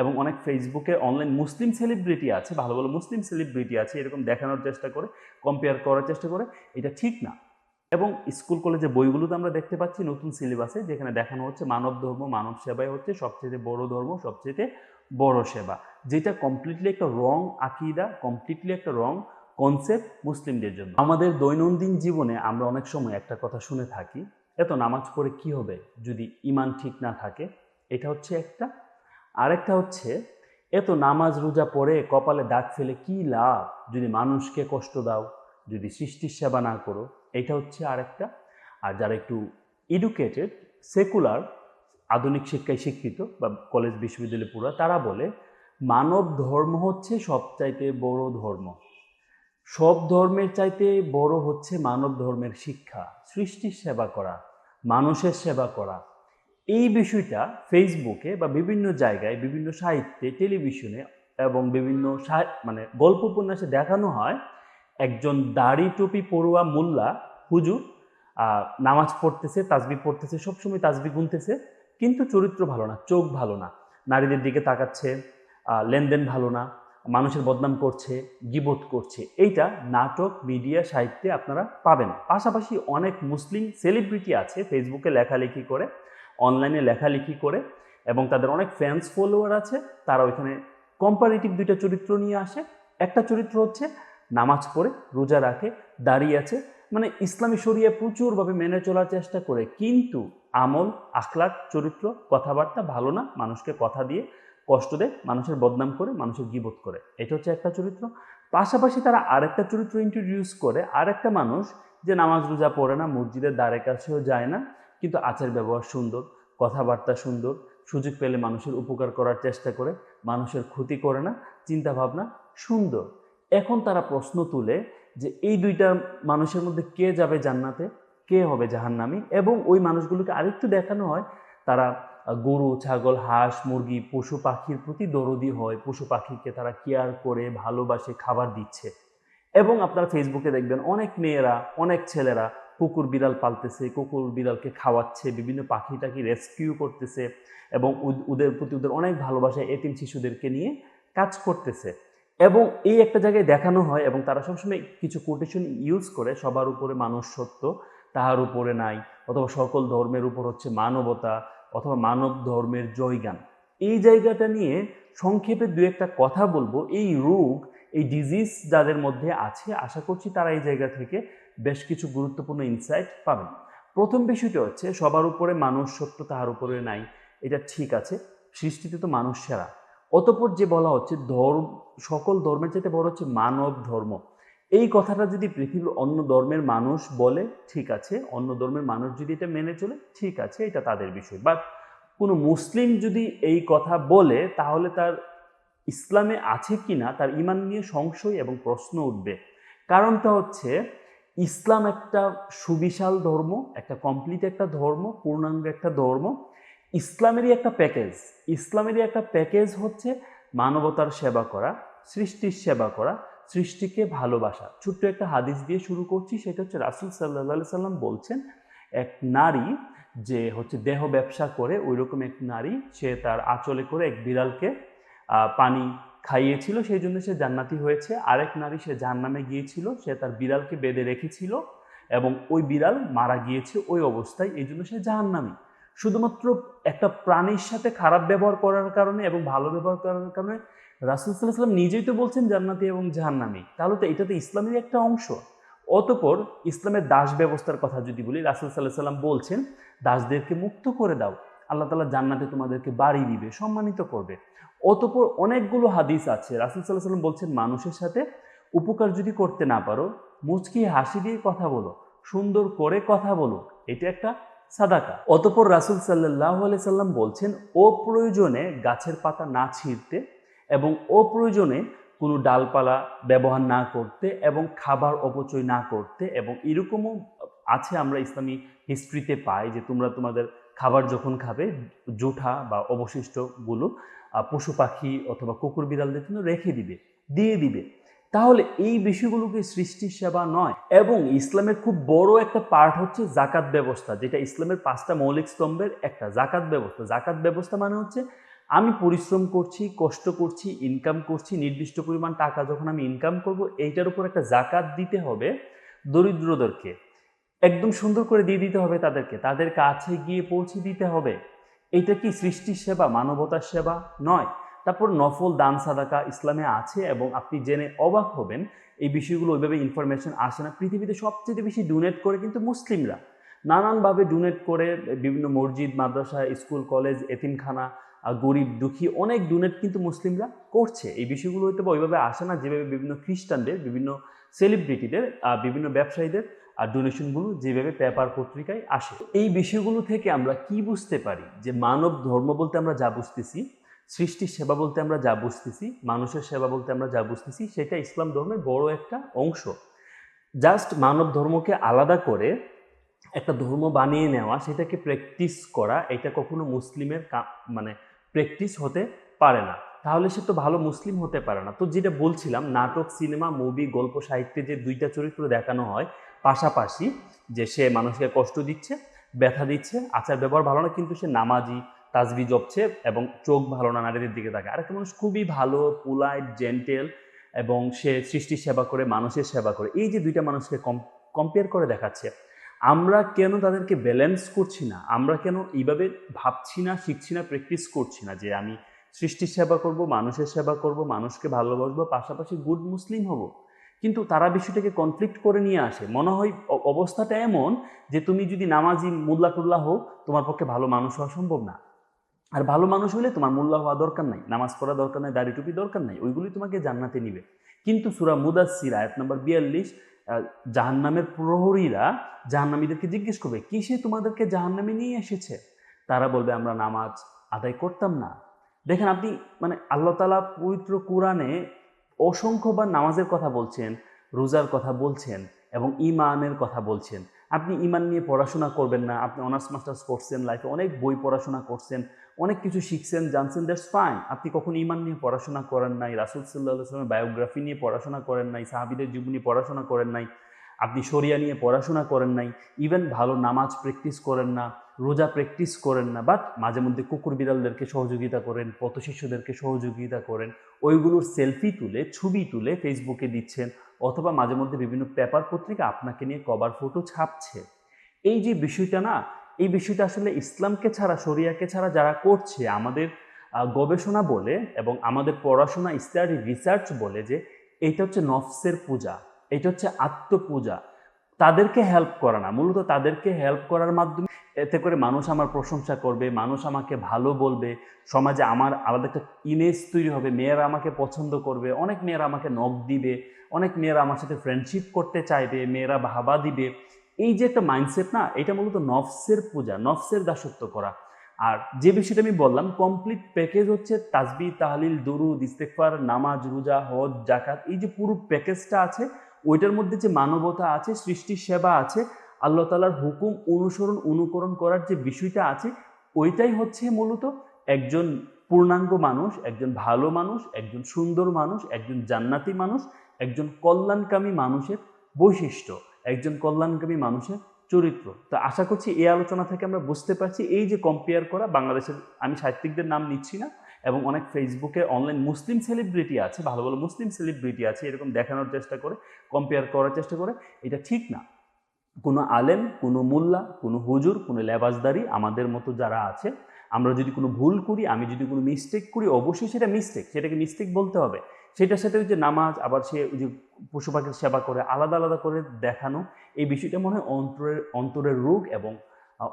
এবং অনেক ফেসবুকে অনলাইন মুসলিম সেলিব্রিটি আছে, ভালো ভালো মুসলিম সেলিব্রিটি আছে, এরকম দেখানোর চেষ্টা করে কম্পেয়ার করার চেষ্টা করে, এটা ঠিক না। এবং স্কুল কলেজে বইগুলোতে আমরা দেখতে পাচ্ছি নতুন সিলেবাসে যেখানে দেখানো হচ্ছে মানব ধর্ম, মানব সেবাই হচ্ছে সবচেয়ে বড় ধর্ম, সবচেয়ে বড় সেবা। যেটা কমপ্লিটলি একটা রং আকিদা কমপ্লিটলি একটা রং কনসেপ্ট মুসলিমদের জন্য। আমাদের দৈনন্দিন জীবনে আমরা অনেক সময় একটা কথা শুনে থাকি, এত নামাজ পড়ে কি হবে যদি ইমান ঠিক না থাকে? এটা হচ্ছে একটা আরেকটা হচ্ছে এত নামাজ রোজা পড়ে কপালে দাগ ফেলে কি লাভ? যদি মানুষকে কষ্ট দাও, যদি সৃষ্টির সেবা না করো, এটা হচ্ছে আরেকটা। আর যারা একটু এডুকেটেড সেকুলার আধুনিক শিক্ষায় শিক্ষিত বা কলেজ বিশ্ববিদ্যালয়ে পড়া তারা বলে, মানব ধর্ম হচ্ছে সবচাইতে বড় ধর্ম। সব ধর্মের চাইতে বড় হচ্ছে মানব ধর্মের শিক্ষা, সৃষ্টির সেবা করা, মানুষের সেবা করা। এই বিষয়টা ফেসবুকে বা বিভিন্ন জায়গায়, বিভিন্ন সাহিত্যে, টেলিভিশনে এবং বিভিন্ন মানে গল্প উপন্যাসে দেখানো হয়। একজন দাড়ি টুপি পড়ুয়া মোল্লা হুজুর নামাজ পড়তেছে তাসবি পড়তেছে, সবসময় তাসবি গুনতেছে, কিন্তু চরিত্র ভালো না, চোখ ভালো না। নারীদের দিকে তাকাচ্ছে লেনদেন ভালো না, মানুষের বদনাম করছে গিবোধ করছে। এইটা নাটক, মিডিয়া, সাহিত্যে আপনারা পাবেন। পাশাপাশি অনেক মুসলিম সেলিব্রিটি আছে ফেসবুকে লেখালেখি করে। অনলাইনে লেখালেখি করে এবং তাদের অনেক ফ্যান্স ফলোয়ার আছে, তারা ওইখানে কম্পারেটিভ দুইটা চরিত্র নিয়ে আসে। একটা চরিত্র হচ্ছে নামাজ পড়ে, রোজা রাখে, দাঁড়িয়ে আছে। মানে ইসলামী শরিয়া প্রচুরভাবে মেনে চলার চেষ্টা করে। কিন্তু আমল আখলাক চরিত্র, কথাবার্তা ভালো না, মানুষকে কথা দিয়ে কষ্ট দেয়, মানুষের বদনাম করে, মানুষের গিবোধ করে। এটা হচ্ছে একটা চরিত্র। পাশাপাশি তারা আরেকটা চরিত্র ইন্ট্রোডিউস করে, আরেকটা মানুষ যে নামাজ রোজা পড়ে না, মসজিদের দ্বারে কাছেও যায় না কিন্তু আচার ব্যবহার সুন্দর, কথাবার্তা সুন্দর, সুযোগ পেলে মানুষের উপকার করার চেষ্টা করে, মানুষের ক্ষতি করে না চিন্তা ভাবনা সুন্দর। এখন তারা প্রশ্ন তুলে যে এই দুইটা মানুষের মধ্যে কে যাবে জান্নাতে, কে হবে জাহান্নামী এবং ওই মানুষগুলোকে আরেকটু দেখানো হয়। তারা গরু, ছাগল, হাঁস, মুরগি, পশু পাখির প্রতি দরদি হয়, পশু পাখিকে তারা কেয়ার করে, ভালোবাসে, খাবার দিচ্ছে। এবং আপনারা ফেসবুকে দেখবেন অনেক মেয়েরা, অনেক ছেলেরা কুকুর বিড়াল পালতেছে, কুকুর বিড়ালকে খাওয়াচ্ছে, বিভিন্ন পাখি টাকি রেস্কিউ করতেছে এবং ওদের প্রতি ওদের অনেক ভালোবাসা এতিম শিশুদেরকে নিয়ে কাজ করতেছে। এবং এই একটা জায়গায় দেখানো হয় এবং তারা সবসময় কিছু কোটেশন ইউজ করে, সবার উপরে মানুষ সত্য, তাহার উপরে নাই, অথবা সকল ধর্মের উপর হচ্ছে মানবতা, অথবা মানব ধর্মের জয়গান। এই জায়গাটা নিয়ে সংক্ষেপে দু একটা কথা বলব। এই রোগ, এই ডিজিজ যাদের মধ্যে আছে, আশা করছি তারা এই জায়গা থেকে বেশ কিছু গুরুত্বপূর্ণ ইনসাইট পাবেন। প্রথম বিষয়টা হচ্ছে, সবার উপরে মানুষ সত্য তাহার উপরে নাই, এটা ঠিক আছে, সৃষ্টিতে তো মানুষ সেরা। অতপর যে বলা হচ্ছে, ধর্ম, সকল ধর্মের চাইতে বড় হচ্ছে মানব ধর্ম। এই কথাটা যদি পৃথিবীর অন্য ধর্মের মানুষ বলে, ঠিক আছে, অন্য ধর্মের মানুষ যদি এটা মেনে চলে, ঠিক আছে, এটা তাদের বিষয়। বাট কোনো মুসলিম যদি এই কথা বলে, তাহলে তার ইসলামে আছে কি না তার ইমান নিয়ে সংশয় এবং প্রশ্ন উঠবে। কারণটা হচ্ছে ইসলাম একটা সুবিশাল ধর্ম, একটা কমপ্লিট একটা ধর্ম, পূর্ণাঙ্গ একটা ধর্ম। ইসলামেরই একটা প্যাকেজ ইসলামেরই একটা প্যাকেজ হচ্ছে মানবতার সেবা করা, সৃষ্টির সেবা করা, সৃষ্টিকে ভালোবাসা। ছোট্ট একটা হাদিস দিয়ে শুরু করছি, সেটা হচ্ছে রাসুল সাল্লাহ সাল্লাম বলছেন, এক নারী যে হচ্ছে দেহ ব্যবসা করে ওই রকম এক নারী, সে তার আঁচলে করে এক বিড়ালকে পানি খাইয়েছিল, সেই জন্য সে জান্নাতি হয়েছে। আরেক নারী সে জাহান্নামে গিয়েছিল, সে তার বিড়ালকে বেঁধে রেখেছিল এবং ওই বিড়াল মারা গিয়েছে ওই অবস্থায়, এই জন্য সে জাহান্নামী। শুধুমাত্র একটা প্রাণীর সাথে খারাপ ব্যবহার করার কারণে এবং ভালো ব্যবহার করার কারণে রাসুল সাল্লাম নিজেই তো বলছেন জান্নাতি এবং জাহান্নামী। তাহলে তো এটা তো ইসলামের একটা অংশ। অতপর ইসলামের দাস ব্যবস্থার কথা যদি বলি, রাসুল সাল্লাহ সাল্লাম বলছেন, দাসদেরকে মুক্ত করে দাও। আল্লাহ তালা জান্নাতে তোমাদেরকে বাড়ি দিবে, সম্মানিত করবে। অতপর অনেকগুলো হাদিস আছে, রাসুল সাল্লাহ সাল্লাম বলছেন, মানুষের সাথে উপকার যদি করতে না পারো, মুচকি হাসি দিয়ে কথা বলো, সুন্দর করে কথা বলো, এটা একটা সাদাকা। অতপর রাসুল সাল্লাহ আলি সাল্লাম বলছেন ও প্রয়োজনে গাছের পাতা না ছিঁড়তে এবং অপ্রয়োজনে কোনো ডালপালা ব্যবহার না করতে এবং খাবার অপচয় না করতে, এবং এরকমও আছে, আমরা ইসলামী হিস্ট্রিতে পাই যে তোমরা তোমাদের খাবার যখন খাবে, জুঠা বা অবশিষ্টগুলো পশু পাখি অথবা কুকুর বিড়ালদের জন্য রেখে দিবে, দিয়ে দিবে। তাহলে এই বিষয়গুলোকে সৃষ্টির সেবা নয়? এবং ইসলামের খুব বড় একটা পার্ট হচ্ছে জাকাত ব্যবস্থা, যেটা ইসলামের পাঁচটা মৌলিক স্তম্ভের একটা জাকাত ব্যবস্থা। জাকাত ব্যবস্থা মানে হচ্ছে, আমি পরিশ্রম করছি, কষ্ট করছি ইনকাম করছি, নির্দিষ্ট পরিমাণ টাকা যখন আমি ইনকাম করব, এইটার উপর একটা জাকাত দিতে হবে দরিদ্রদেরকে। একদম সুন্দর করে দিয়ে দিতে হবে তাদেরকে। তাদের কাছে গিয়ে পৌঁছে দিতে হবে। এটা কি সৃষ্টির সেবা, মানবতার সেবা নয়? তারপর নফল দান সাদাকা ইসলামে আছে এবং আপনি জেনে অবাক হবেন, এই বিষয়গুলো ওইভাবে ইনফরমেশন আসে না। পৃথিবীতে সবচেয়ে বেশি ডোনেট করে কিন্তু মুসলিমরা। নানানভাবে ডোনেট করে, বিভিন্ন মসজিদ, মাদ্রাসা, স্কুল, কলেজ, এতিমখানা গরিব, দুঃখী, অনেক ডোনেট কিন্তু মুসলিমরা করছে। এই বিষয়গুলো হয়তো ওইভাবে আসে না, যেভাবে বিভিন্ন খ্রিস্টানদের, বিভিন্ন সেলিব্রিটিদের বিভিন্ন ব্যবসায়ীদের আর ডোনেশনগুলো যেভাবে পেপার পত্রিকায় আসে। এই বিষয়গুলো থেকে আমরা কি বুঝতে পারি? যে মানব ধর্ম বলতে আমরা যা বুঝতেছি, সৃষ্টির সেবা বলতে আমরা যা বুঝতেছি, মানুষের সেবা বলতে আমরা যা বুঝতেছি, সেটা ইসলাম ধর্মের বড় একটা অংশ। জাস্ট মানব ধর্মকে আলাদা করে একটা ধর্ম বানিয়ে নেওয়া, সেটাকে প্র্যাকটিস করা, এটা কখনো মুসলিমের মানে প্র্যাকটিস হতে পারে না। তাহলে সে তো ভালো মুসলিম হতে পারে না। তো যেটা বলছিলাম, নাটক, সিনেমা মুভি গল্প, সাহিত্যে যে দুইটা চরিত্র দেখানো হয় পাশাপাশি যে সে মানুষকে কষ্ট দিচ্ছে, ব্যথা দিচ্ছে, আচার ব্যবহার ভালো না, কিন্তু সে নামাজি, তাজবি জপছে এবং চোখ ভালো না, নারীদের দিকে তাকায়। আরেকটা মানুষ খুবই ভালো পোলাইট জেন্টেল এবং সে সৃষ্টির সেবা করে, মানুষের সেবা করে। এই যে দুইটা মানুষকে কম্পেয়ার করে দেখাচ্ছে, আমরা কেন তাদেরকে ব্যালেন্স করছি না? আমরা কেন এইভাবে ভাবছি না, শিখছি না প্র্যাকটিস করছি না যে আমি সৃষ্টির সেবা করব, মানুষের সেবা করব, মানুষকে ভালোবাসবো, পাশাপাশি গুড মুসলিম হব? কিন্তু তারা বিষয়টাকে কনফ্লিক্ট করে নিয়ে আসে। মনে হয় অবস্থাটা এমন যে তুমি যদি নামাজি মোল্লা টুল্লাহ হও, তোমার পক্ষে ভালো মানুষ হওয়া সম্ভব না। আর ভালো মানুষ হলে তোমার মোল্লা হওয়া দরকার নাই, নামাজ পড়া দরকার নাই, দাড়ি টুপি দরকার নাই ওইগুলি তোমাকে জান্নাতে নিবে। কিন্তু সুরা মুদাসির আয়াত নম্বর বিয়াল্লিশ জাহান্নামের প্রহরীরা জাহান্নামীদেরকে জিজ্ঞেস করবে, কিসে তোমাদেরকে জাহান্নামে নিয়ে এসেছে? তারা বলবে, আমরা নামাজ আদায় করতাম না। দেখেন আপনি মানে আল্লাহ তালা পবিত্র কোরআনে অসংখ্যবার নামাজের কথা বলছেন, রোজার কথা বলছেন এবং ইমানের কথা বলছেন। আপনি ইমান নিয়ে পড়াশোনা করবেন না, আপনি অনার্স, মাস্টার্স করছেন লাইফে অনেক বই পড়াশোনা করছেন, অনেক কিছু শিখছেন, জানছেন দ্যাটস ফাইন আপনি কখন ইমান নিয়ে পড়াশোনা করেন নাই, রাসুল সাল্লাহ সাল্লামের বায়োগ্রাফি নিয়ে পড়াশোনা করেন নাই, সাহাবিদের জীবনী পড়াশোনা করেন নাই, আপনি শরিয়া নিয়ে পড়াশোনা করেন নাই ইভেন ভালো নামাজ প্র্যাকটিস করেন না রোজা প্র্যাকটিস করেন না বাট মাঝে মধ্যে কুকুর বিড়ালদেরকে সহযোগিতা করেন পথ শিশুদেরকে সহযোগিতা করেন। ওইগুলোর সেলফি তুলে, ছবি তুলে ফেসবুকে দিচ্ছেন, অথবা মাঝে মধ্যে বিভিন্ন পেপার পত্রিকা আপনাকে নিয়ে কভার ফটো ছাপছে। এই যে বিষয়টা না, এই বিষয়টা আসলে ইসলামকে ছাড়া, শরিয়াকে ছাড়া যারা করছে, আমাদের গবেষণা বলে এবং আমাদের পড়াশোনা স্টাডি রিসার্চ বলে যে এটা হচ্ছে নফসের পূজা, এটা হচ্ছে আত্মপূজা। তাদেরকে হেল্প করা না, মূলত তাদেরকে হেল্প করার মাধ্যমে এতে করে মানুষ আমার প্রশংসা করবে, মানুষ আমাকে ভালো বলবে, সমাজে আমার আলাদা একটা ইমেজ তৈরি হবে, মেয়েরা আমাকে পছন্দ করবে, অনেক মেয়েরা আমাকে নখ দিবে, অনেক মেয়েরা আমার সাথে ফ্রেন্ডশিপ করতে চাইবে, মেয়েরা ভাবা দিবে। এই যে একটা মাইন্ডসেট না, এটা মূলত নফসের পূজা, নফসের দাসত্ব করা। আর যে বিষয়টা আমি বললাম কমপ্লিট প্যাকেজ হচ্ছে তাসবি তাহলিল, দরুদ ইস্তেকফার নামাজ, রোজা, হজ জাকাত এই যে পুরো প্যাকেজটা আছে, ওইটার মধ্যে যে মানবতা আছে, সৃষ্টির সেবা আছে আল্লাহ তালার হুকুম অনুসরণ, অনুকরণ করার যে বিষয়টা আছে, ওইটাই হচ্ছে মূলত একজন পূর্ণাঙ্গ মানুষ, একজন ভালো মানুষ, একজন সুন্দর মানুষ, একজন জান্নাতি মানুষ, একজন কল্যাণকামী মানুষের বৈশিষ্ট্য, একজন কল্যাণকামী মানুষের চরিত্র। তো আশা করছি এই আলোচনা থেকে আমরা বুঝতে পারছি, এই যে কম্পেয়ার করা, বাংলাদেশের, আমি সাহিত্যিকদের নাম নিচ্ছি না, এবং অনেক ফেসবুকে অনলাইন মুসলিম সেলিব্রিটি আছে, ভালো ভালো মুসলিম সেলিব্রিটি আছে, এরকম দেখানোর চেষ্টা করে কম্পেয়ার করার চেষ্টা করে, এটা ঠিক না। কোনো আলেম, কোনো মোল্লা, কোনো হুজুর, কোনো লেবাসদারি আমাদের মতো যারা আছে, আমরা যদি কোনো ভুল করি, আমি যদি কোনো মিস্টেক করি, অবশ্যই সেটা মিস্টেক সেটাকে মিস্টেক বলতে হবে। সেটার সাথে ওই যে নামাজ, আবার সে ওই যে পশু পাখির সেবা করে, আলাদা আলাদা করে দেখানো, এই বিষয়টা মনে হয় অন্তরের অন্তরের রোগ এবং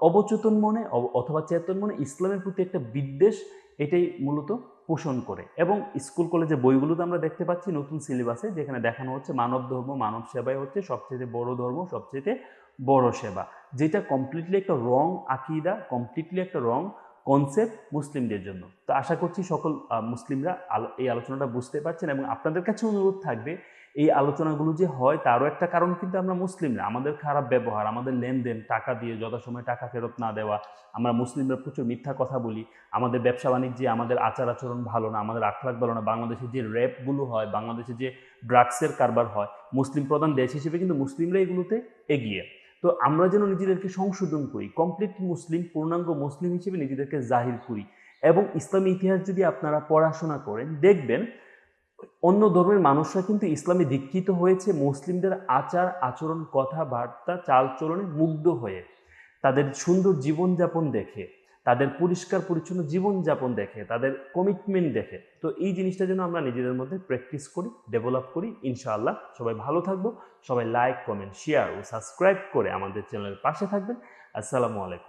অবচেতন মনে অথবা চেতন মনে ইসলামের প্রতি একটা বিদ্বেষ এটাই মূলত পোষণ করে। এবং স্কুল কলেজে বইগুলোতে আমরা দেখতে পাচ্ছি নতুন সিলেবাসে যেখানে দেখানো হচ্ছে মানব ধর্ম, মানব সেবাই হচ্ছে সবচেয়ে বড় ধর্ম, সবচেয়ে বড় সেবা। যেটা কমপ্লিটলি একটা রং আকিদা কমপ্লিটলি একটা রং কনসেপ্ট মুসলিমদের জন্য। তো আশা করছি সকল মুসলিমরা এই আলোচনাটা বুঝতে পারছেন এবং আপনাদের কাছে অনুরোধ থাকবে এই আলোচনাগুলো যে হয় তারও একটা কারণ কিন্তু আমরা মুসলিমরা আমাদের খারাপ ব্যবহার, আমাদের লেনদেন, টাকা দিয়ে যথাসময়ে টাকা ফেরত না দেওয়া, আমরা মুসলিমরা প্রচুর মিথ্যা কথা বলি। আমাদের ব্যবসা বাণিজ্যে আমাদের আচার আচরণ ভালো না, আমাদের আখলাখ ভালো না। বাংলাদেশে যে র্যাপগুলো হয়, বাংলাদেশে যে ড্রাগসের কারবার হয়, মুসলিম প্রধান দেশ হিসেবে কিন্তু মুসলিমরা এগুলোতে এগিয়ে। তো আমরা যেন নিজেদেরকে সংশোধন করি কমপ্লিট মুসলিম, পূর্ণাঙ্গ মুসলিম হিসেবে নিজেদেরকে জাহির করি। এবং ইসলামী ইতিহাস যদি আপনারা পড়াশোনা করেন, দেখবেন অন্য ধর্মের মানুষরা কিন্তু ইসলামে দীক্ষিত হয়েছে, মুসলিমদের আচার, আচরণ, কথাবার্তা, চালচলনে মুগ্ধ হয়ে। তাদের সুন্দর জীবনযাপন দেখে, তাদের পরিষ্কার, পরিচ্ছন্ন জীবনযাপন দেখে, তাদের কমিটমেন্ট দেখে। তো এই জিনিসটা যেন আমরা নিজেদের মধ্যে প্র্যাকটিস করি ডেভেলপ করি, ইনশাআল্লাহ। সবাই ভালো থাকব, সবাই লাইক কমেন্ট শেয়ার ও সাবস্ক্রাইব করে আমাদের চ্যানেলের পাশে থাকবেন। আসসালামু আলাইকুম।